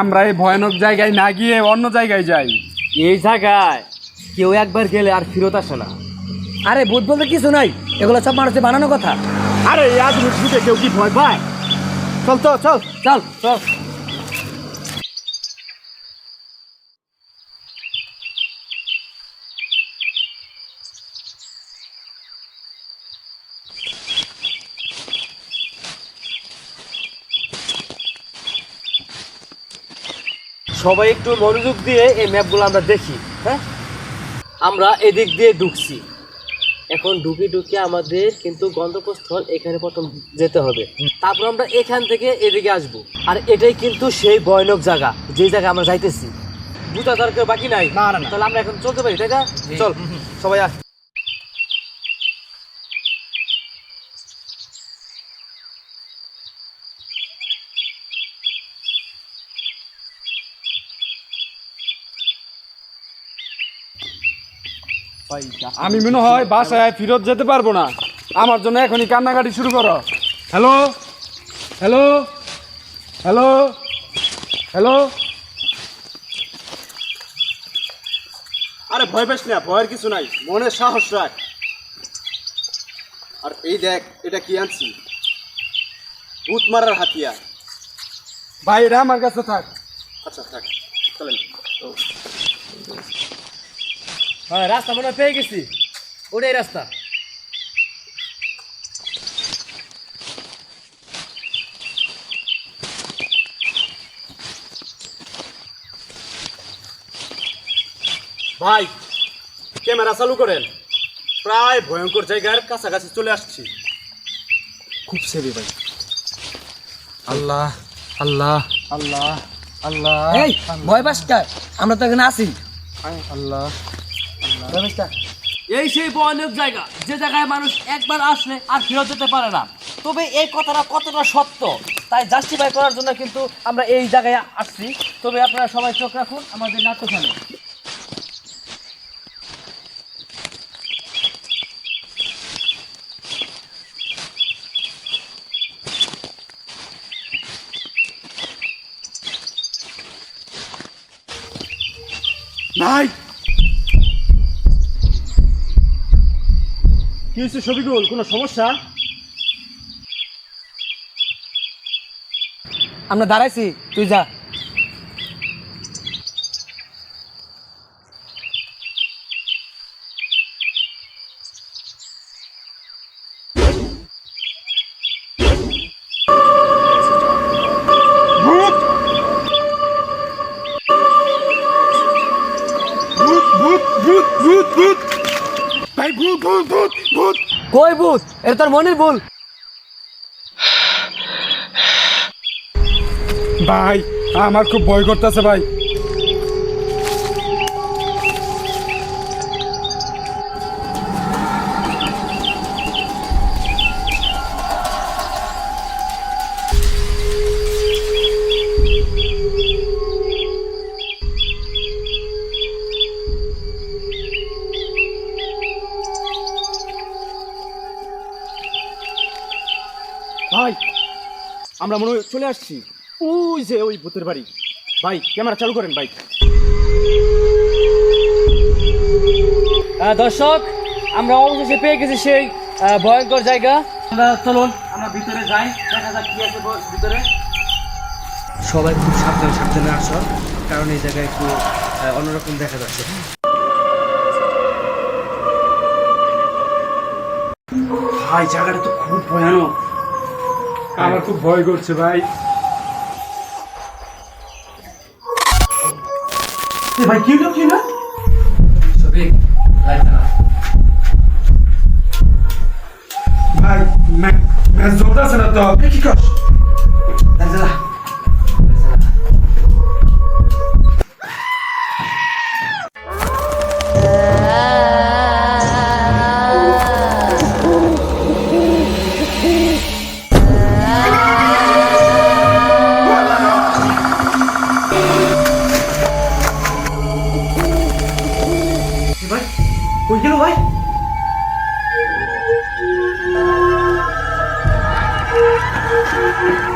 আমরা এই ভয়ানক জায়গায় না গিয়ে অন্য জায়গায় যাই। এই জায়গায় কেউ একবার গেলে আর ফিরত আসে না। আরে ভূত বলতে কিছু নাই। এগুলো সব মানুষের বানানো কথা। আরে আজ আধুনিক কেউ কি ভয় পায়? চল তো চল। চল চল। সবাই একটু মনোযোগ দিয়ে এই ম্যাপগুলো আমরা দেখি হ্যাঁ? আমরা এদিক দিয়ে ঢুকছি। এখন ঢুকে ঢুকে আমাদের কিন্তু গন্তব্যস্থল এখানে প্রথম যেতে হবে। তারপর আমরা এখান থেকে এদিকে আসব। আর এটাই কিন্তু সেই ভয়ানক জায়গা যে জায়গা আমরা যাইতেছি। বুঝা দরকার বাকি নাই। তাহলে আমরা এখন চলতে পারি তাই না? চল সবাই আস। আমি মনে হয় বাসায় ফিরত যেতে পারব না। আমার জন্য এখনই কান্নাকাটি শুরু করো। হ্যালো? হ্যালো? হ্যালো? হ্যালো? আরে ভয় পাস না ভয়ের কিছু নাই। মনে সাহস রাখ। আর এই দেখ এটা কি আনছি? ভূত মারার হাতিয়ার। ভাই এটা আমার কাছে থাক। আচ্ছা থাক। চলেন। হ্যাঁ রাস্তা মনে হয় পেয়ে গেছি। ওটাই রাস্তা। ভাই ক্যামেরা চালু করেন। প্রায় ভয়ঙ্কর জায়গার কাছাকাছি চলে আসছি। খুব সেবে ভাই। আল্লাহ আল্লাহ আল্লাহ আল্লাহ এই ভয় পাস আমরা তো এখানে আছি। আল্লাহ? এই সেই ভয়ানক জায়গা যে জায়গায় মানুষ একবার আসলে আর ফেরত যেতে পারে না। তবে এই কথাটা কতটা সত্য তাই জাস্টিফাই করার জন্য কিন্তু আমরা এই জায়গায় আসছি। তবে আপনারা সবাই চোখ রাখুন আমাদের নাট্যখানে। নাই। কি হয়েছে ছবিগুল কোনো সমস্যা? আমরা দাঁড়াইছি তুই যা। ভূত ভূত ভূত! ভাই ভূত ভূত ভূত ভূত। কই ভূত? এটা তোর মনের ভুল। ভাই আমার খুব ভয় করতেছে ভাই। ভাই আমরা মনে হয় চলে আসছি। ওই যে ওই ভূতের বাড়ি। ভাই ক্যামেরা চালু করেন ভাই। দর্শক আমরা অবশেষে পেয়ে গেছি সেই ভয়ঙ্কর জায়গা। আমরা চলুন আমরা ভিতরে যাই। দেখা যাক কি আছে ভিতরে। সবাই খুব সাবধানে সাবধানে আসো কারণ এই জায়গায় একটু অন্যরকম দেখা যাচ্ছে। ভাই জায়গাটা তো খুব ভয়ানক। আমার খুব ভয় করছে ভাই এ ভাই কি হলো কি না ভাই ম্যাচ জ্বলতেছে না তো কি কর ভাই